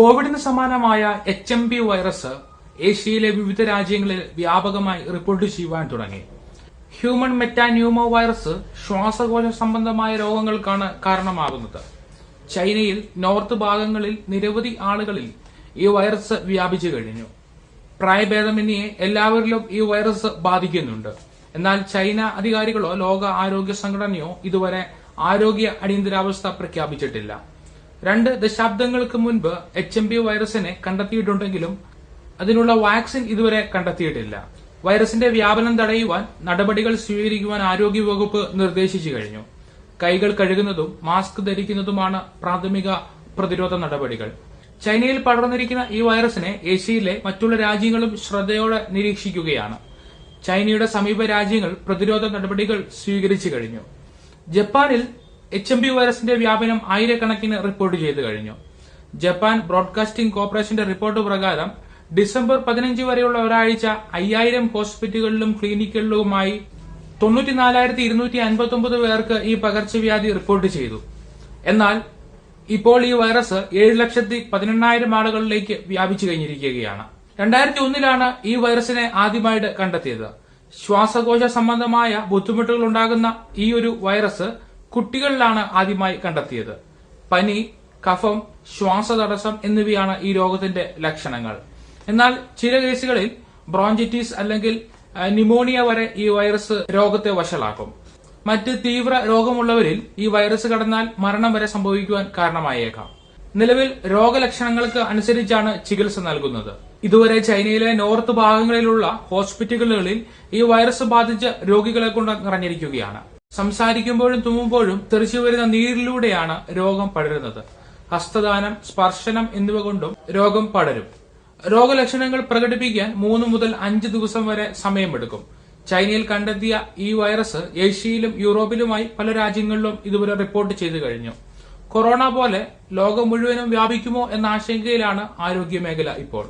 കോവിഡിന് സമാനമായ H M P virus ഏഷ്യയിലെ വിവിധ രാജ്യങ്ങളിൽ വ്യാപകമായി റിപ്പോർട്ട് ചെയ്യുവാൻ തുടങ്ങി. ഹ്യൂമൻ മെറ്റാന്യൂമോ വൈറസ് ശ്വാസകോശ സംബന്ധമായ രോഗങ്ങൾക്കാണ് കാരണമാകുന്നത്. ചൈനയിൽ നോർത്ത് ഭാഗങ്ങളിൽ നിരവധി ആളുകളിൽ ഈ വൈറസ് വ്യാപിച്ചു കഴിഞ്ഞു. പ്രായഭേദമന്യേ എല്ലാവരിലും ഈ വൈറസ് ബാധിക്കുന്നുണ്ട്. എന്നാൽ ചൈന അധികാരികളോ ലോക ആരോഗ്യ സംഘടനയോ ഇതുവരെ ആരോഗ്യ അടിയന്തരാവസ്ഥ പ്രഖ്യാപിച്ചിട്ടില്ല. രണ്ട് ദശാബ്ദങ്ങൾക്ക് മുൻപ് എച്ച് എം ബി വൈറസിനെ കണ്ടെത്തിയിട്ടുണ്ടെങ്കിലും അതിനുള്ള വാക്സിൻ ഇതുവരെ കണ്ടെത്തിയിട്ടില്ല. വൈറസിന്റെ വ്യാപനം തടയുവാൻ നടപടികൾ സ്വീകരിക്കുവാൻ ആരോഗ്യവകുപ്പ് നിർദ്ദേശിച്ചു കഴിഞ്ഞു. കൈകൾ കഴുകുന്നതും മാസ്ക് ധരിക്കുന്നതുമാണ് പ്രാഥമിക പ്രതിരോധ നടപടികൾ. ചൈനയിൽ പടർന്നിരിക്കുന്ന ഈ വൈറസിനെ ഏഷ്യയിലെ മറ്റുള്ള രാജ്യങ്ങളും ശ്രദ്ധയോടെ നിരീക്ഷിക്കുകയാണ്. ചൈനയുടെ സമീപ രാജ്യങ്ങൾ പ്രതിരോധ നടപടികൾ സ്വീകരിച്ചു കഴിഞ്ഞു. ജപ്പാനിൽ എച്ച് എം പി വൈറസിന്റെ വ്യാപനം ആയിരക്കണക്കിന് റിപ്പോർട്ട് ചെയ്തു കഴിഞ്ഞു. ജപ്പാൻ ബ്രോഡ്കാസ്റ്റിംഗ് കോർപ്പറേഷന്റെ റിപ്പോർട്ട് പ്രകാരം ഡിസംബർ പതിനഞ്ച് വരെയുള്ള ഒരാഴ്ച അയ്യായിരം ഹോസ്പിറ്റലുകളിലും ക്ലിനിക്കുകളിലുമായി തൊണ്ണൂറ്റിനാലായിരത്തി ഇരുന്നൂറ്റി അൻപത്തി ഒമ്പത് പേർക്ക് ഈ പകർച്ചവ്യാധി റിപ്പോർട്ട് ചെയ്തു. എന്നാൽ ഇപ്പോൾ ഈ വൈറസ് ഏഴ് ലക്ഷത്തി പതിനെണ്ണായിരം ആളുകളിലേക്ക് വ്യാപിച്ചു കഴിഞ്ഞിരിക്കുകയാണ്. രണ്ടായിരത്തി ഒന്നിലാണ് ഈ വൈറസിനെ ആദ്യമായിട്ട് കണ്ടെത്തിയത്. ശ്വാസകോശ സംബന്ധമായ ബുദ്ധിമുട്ടുകൾ ഉണ്ടാകുന്ന ഈ ഒരു വൈറസ് കുട്ടികളിലാണ് ആദ്യമായി കണ്ടെത്തിയത്. പനി കഫം ശ്വാസതടസ്സം എന്നിവയാണ് ഈ രോഗത്തിന്റെ ലക്ഷണങ്ങൾ. എന്നാൽ ചില കേസുകളിൽ ബ്രോഞ്ചിറ്റീസ് അല്ലെങ്കിൽ ന്യൂമോണിയ വരെ ഈ വൈറസ് രോഗത്തെ വഷളാക്കും. മറ്റ് തീവ്ര രോഗമുള്ളവരിൽ ഈ വൈറസ് കടന്നാൽ മരണം വരെ സംഭവിക്കുവാൻ കാരണമായേക്കാം. നിലവിൽ രോഗലക്ഷണങ്ങൾക്ക് അനുസരിച്ചാണ് ചികിത്സ നൽകുന്നത്. ഇതുവരെ ചൈനയിലെ നോർത്ത് ഭാഗങ്ങളിലുള്ള ഹോസ്പിറ്റലുകളിൽ ഈ വൈറസ് ബാധിച്ച രോഗികളെ കൊണ്ട് നിറഞ്ഞിരിക്കുകയാണ്. സംസാരിക്കുമ്പോഴും തുമ്മുമ്പോഴും തെറിച്ചു വരുന്ന നീരിലൂടെയാണ് രോഗം പടരുന്നത്. ഹസ്തദാനം സ്പർശനം എന്നിവ കൊണ്ടും രോഗം പടരും. രോഗലക്ഷണങ്ങൾ പ്രകടിപ്പിക്കാൻ മൂന്ന് മുതൽ അഞ്ച് ദിവസം വരെ സമയമെടുക്കും. ചൈനയിൽ കണ്ടെത്തിയ ഈ വൈറസ് ഏഷ്യയിലും യൂറോപ്പിലുമായി പല രാജ്യങ്ങളിലും ഇതുവരെ റിപ്പോർട്ട് ചെയ്തു കഴിഞ്ഞു. കൊറോണ പോലെ ലോകം മുഴുവനും വ്യാപിക്കുമോ എന്ന ആശങ്കയിലാണ് ആരോഗ്യ മേഖല ഇപ്പോൾ.